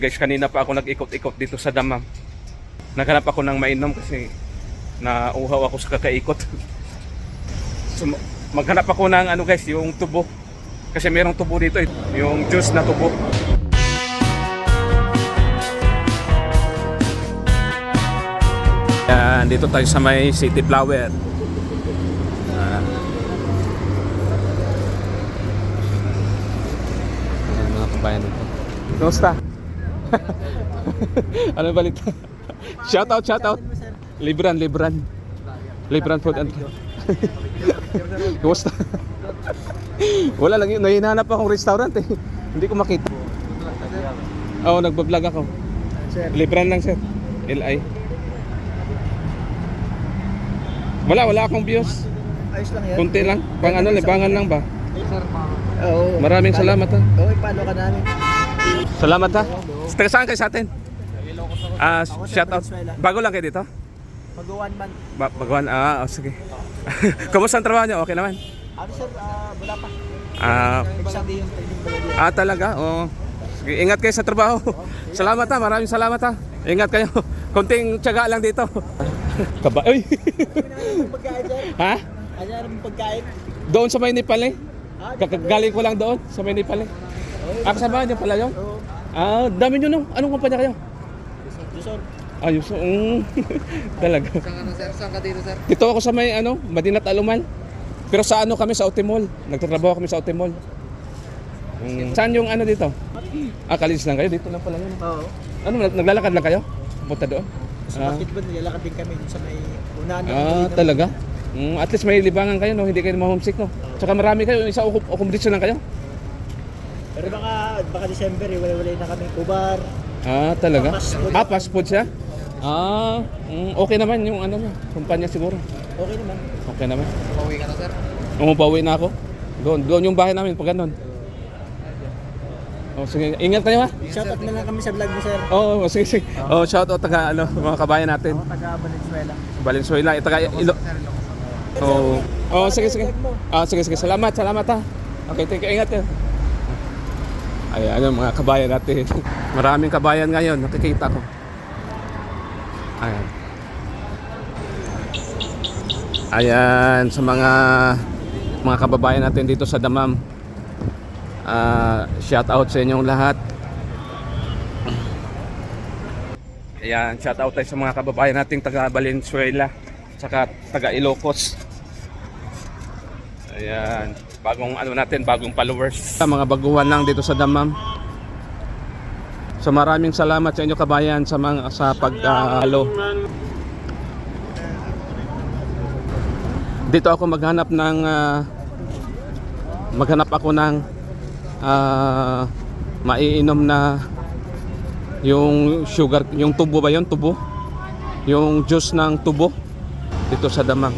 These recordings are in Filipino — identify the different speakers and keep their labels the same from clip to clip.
Speaker 1: Guys, kanina pa ako nag-ikot-ikot dito sa damam. Naghanap ako ng mainom kasi nauhaw ako sa kakaikot. So, ma- maghanap ako ng ano guys, yung tubo. Kasi merong tubo dito, eh, yung juice na tubo. Yan, dito tayo sa may City Flower. Ah. Ayan, mga kabayan dito. Kumusta? ano balita? shout out, shout out. Libran, Libran. Libran food and Kumusta? Wala lang yun. Nahinanap akong restaurant eh. Hindi ko makita. Oo, oh, nagbablog ako.
Speaker 2: Sir,
Speaker 1: Libran lang sir. LI. Wala, wala akong views.
Speaker 2: ayos lang yan.
Speaker 1: Kunti lang. Pang ano, libangan lang ba?
Speaker 2: Oo.
Speaker 1: Maraming salamat ha.
Speaker 2: Oo, paano ka namin?
Speaker 1: Salamat ha. Taga saan kayo sa atin? Ah, shout out. Bago lang kayo dito?
Speaker 2: Mag-one month.
Speaker 1: Ba baguhan. Ah, oh, sige. Kumusta ang trabaho niyo? Okay naman?
Speaker 2: Ano sir, ah, wala pa.
Speaker 1: Ah, ah talaga? Oo. Sige, ingat kayo sa trabaho. Salamat ha. Maraming salamat ha. Ingat kayo. Konting tiyaga lang dito. Kaba.
Speaker 2: Sir?
Speaker 1: ha?
Speaker 2: Ano namin pagkain?
Speaker 1: Doon sa may Nepal eh.
Speaker 2: Ah,
Speaker 1: Kakagaling ko lang doon sa may Nepal eh. Ah, kasama niyo pala yun? Ah, dami nyo no. Anong kumpanya kayo?
Speaker 2: Luzon.
Speaker 1: Ayos. Mm, talaga.
Speaker 2: Saan ka na sir? Saan ka dito sir?
Speaker 1: Dito ako sa may ano, Madinat Aluman. Pero sa ano kami sa Otimol. Nagtatrabaho kami sa Otimol. Mm, saan yung ano dito? Ah, kalis lang kayo. Dito lang pala yun.
Speaker 2: Oo.
Speaker 1: Ano, nag- naglalakad lang kayo? Punta doon?
Speaker 2: Sa
Speaker 1: Ah.
Speaker 2: basketball, nilalakad din kami dun sa may unahan. ng
Speaker 1: Ah, talaga? Mm, at least may libangan kayo, no? Hindi kayo ma-homesick, no? Tsaka marami kayo. Isa accommodation lang kayo?
Speaker 2: Pero baka, baka December eh, wala-wala na kami. Kubar.
Speaker 1: Ah, talaga?
Speaker 2: Fast food.
Speaker 1: Ah, fast food siya? Ah, mm, okay naman yung ano niya. Kumpanya siguro.
Speaker 2: Okay naman.
Speaker 1: Okay naman.
Speaker 2: Pauwi ka na sir?
Speaker 1: Umupawi na ako. Doon, doon yung bahay namin pag ganun. Oh, sige. Ingat kayo ha.
Speaker 2: Shoutout na lang kami sa vlog mo sir.
Speaker 1: Oo, oh, sige, sige. Oh, shout out taga ano, mga kabayan natin.
Speaker 2: Ako taga Valenzuela.
Speaker 1: Valenzuela, eh, taga Ilo. Oh. Oh, sige, sige. Ah, sige, sige. Salamat, salamat ha. Okay, thank you. Ingat kayo. Ayan, yung mga kabayan natin. Maraming kabayan ngayon, nakikita ko. Ayan. Ayan, sa mga mga kababayan natin dito sa Damam. Ah, shout out sa inyong lahat. Ayan, shout out tayo sa mga kababayan nating taga Valenzuela, saka taga Ilocos. Ayan, bagong ano natin, bagong followers. Mga baguhan lang dito sa Damam. So maraming salamat sa inyo kabayan sa mga sa pag-alo. Dito ako maghanap ng ah, maghanap ako ng ah, maiinom na yung sugar, yung tubo ba yon tubo? Yung juice ng tubo dito sa Damam.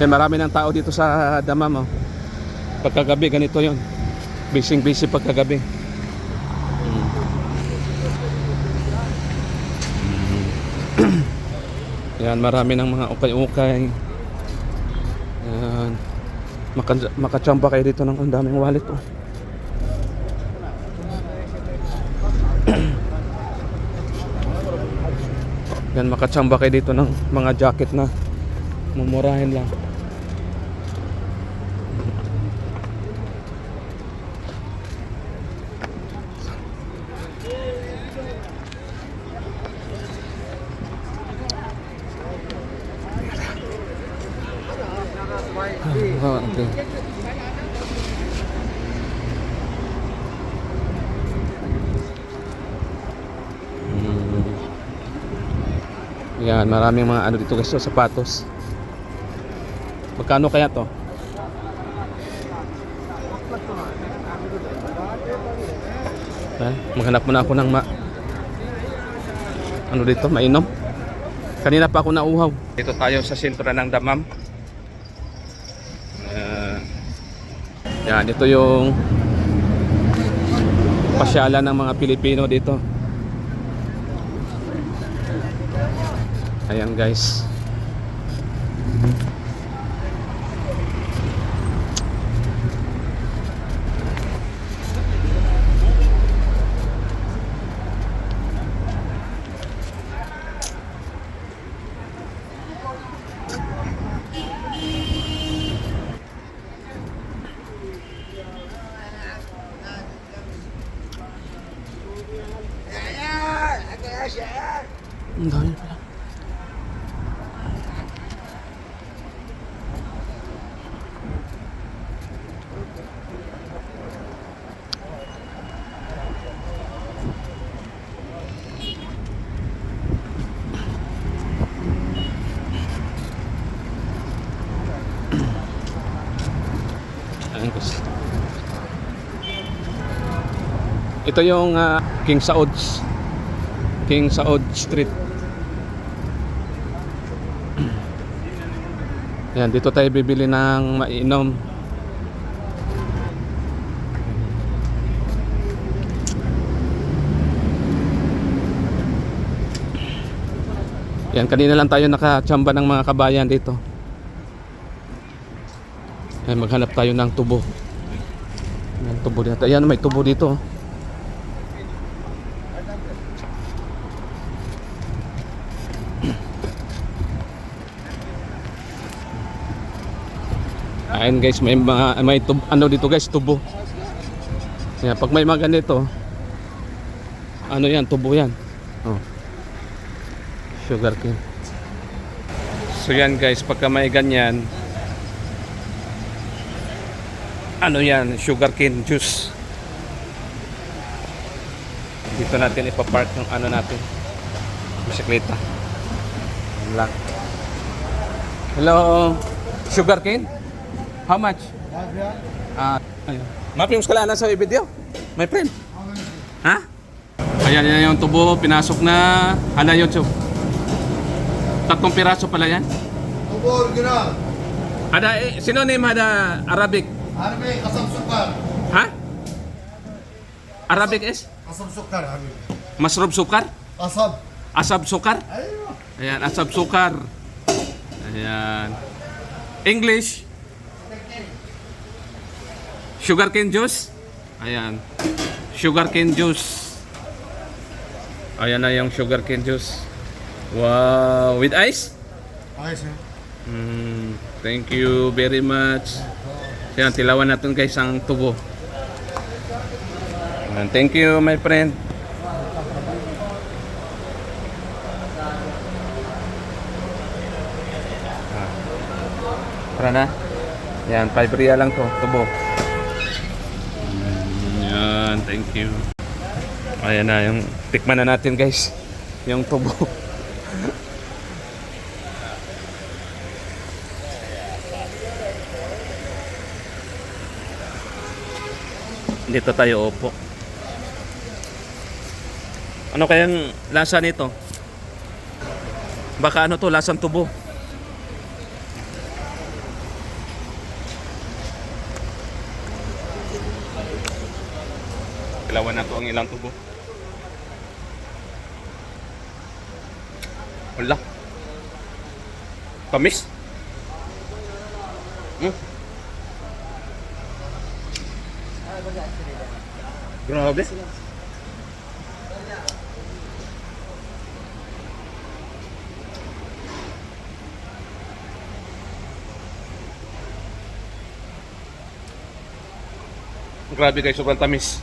Speaker 1: Kaya marami ng tao dito sa Damam. Oh. Pagkagabi, ganito yon busy pagkagabi. Mm. Yan, marami ng mga ukay-ukay. Yan. Maka, makachamba kayo dito ng ang daming wallet. Oh. Yan, makachamba kayo dito ng mga jacket na mumurahin lang. Ah, okay. Mm. Yan, maraming mga ano dito guys, so, sapatos. Magkano kaya to? Ha? Maghanap muna ako ng ma... Ano dito? Mainom? Kanina pa ako nauhaw. Dito tayo sa sentro ng Damam. Yan, ito yung pasyalan ng mga Pilipino dito. Ayan guys. Ang dami pala. Ayan. Ito yung ah, King Saud's King Saud Street. Yan, dito tayo bibili ng mainom. Yan, kanina lang tayo nakachamba ng mga kabayan dito. Ay, maghanap tayo ng tubo. Yan, tubo dito. Ayan, may tubo dito. oh. Ayan guys, may mga may tub, ano dito guys, tubo. Kaya pag may mga ganito, ano yan, tubo yan. Oh. Sugar cane. So yan guys, pagka may ganyan, ano yan, sugar cane juice. Dito natin ipapark yung ano natin, bisikleta. Yan lang. Hello, sugar cane? How much? Ah, ayun. Mapimos ka lang sa video, my friend. Ha? Ayan, yan yung tubo, pinasok na. Hala YouTube. Tatlong piraso pala yan.
Speaker 3: Tubo original.
Speaker 1: Ada, eh, sino name ada Arabic?
Speaker 3: Harbi, kasam sukar.
Speaker 1: Ha? Arabic is?
Speaker 3: Kasam sukar, Harbi.
Speaker 1: Masrub sukar?
Speaker 3: Kasab.
Speaker 1: Asab sukar?
Speaker 3: Ayun.
Speaker 1: Ayan, asab sukar. Ayan. English? Sugar cane juice? Ayan. Sugar cane juice. Ayan na yung sugar cane juice. Wow. With ice?
Speaker 3: Ayos eh.
Speaker 1: Mm, thank you very much. Ayan, tilawan natin guys ang tubo. Ayan, thank you my friend. Ah. Tara na. Yan, 5 real lang to, tubo. Yan, thank you. Ayan na, yung tikman na natin guys. Yung tubo. Dito tayo opo. Ano kayang lasa nito? Baka ano to, lasang tubo. Kailangan na to ang ilang tubo. Wala. Tamis. Hmm? Grabe. Grabe guys, sobrang tamis.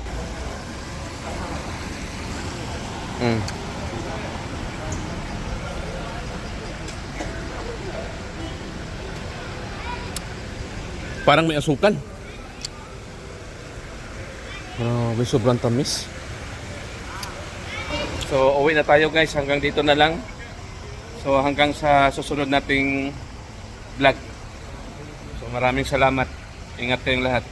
Speaker 1: Mm. Parang may asukal. Grabe, sobrang tamis. So, uwi na tayo guys. Hanggang dito na lang. So, hanggang sa susunod nating vlog. So, maraming salamat. Ingat kayong lahat.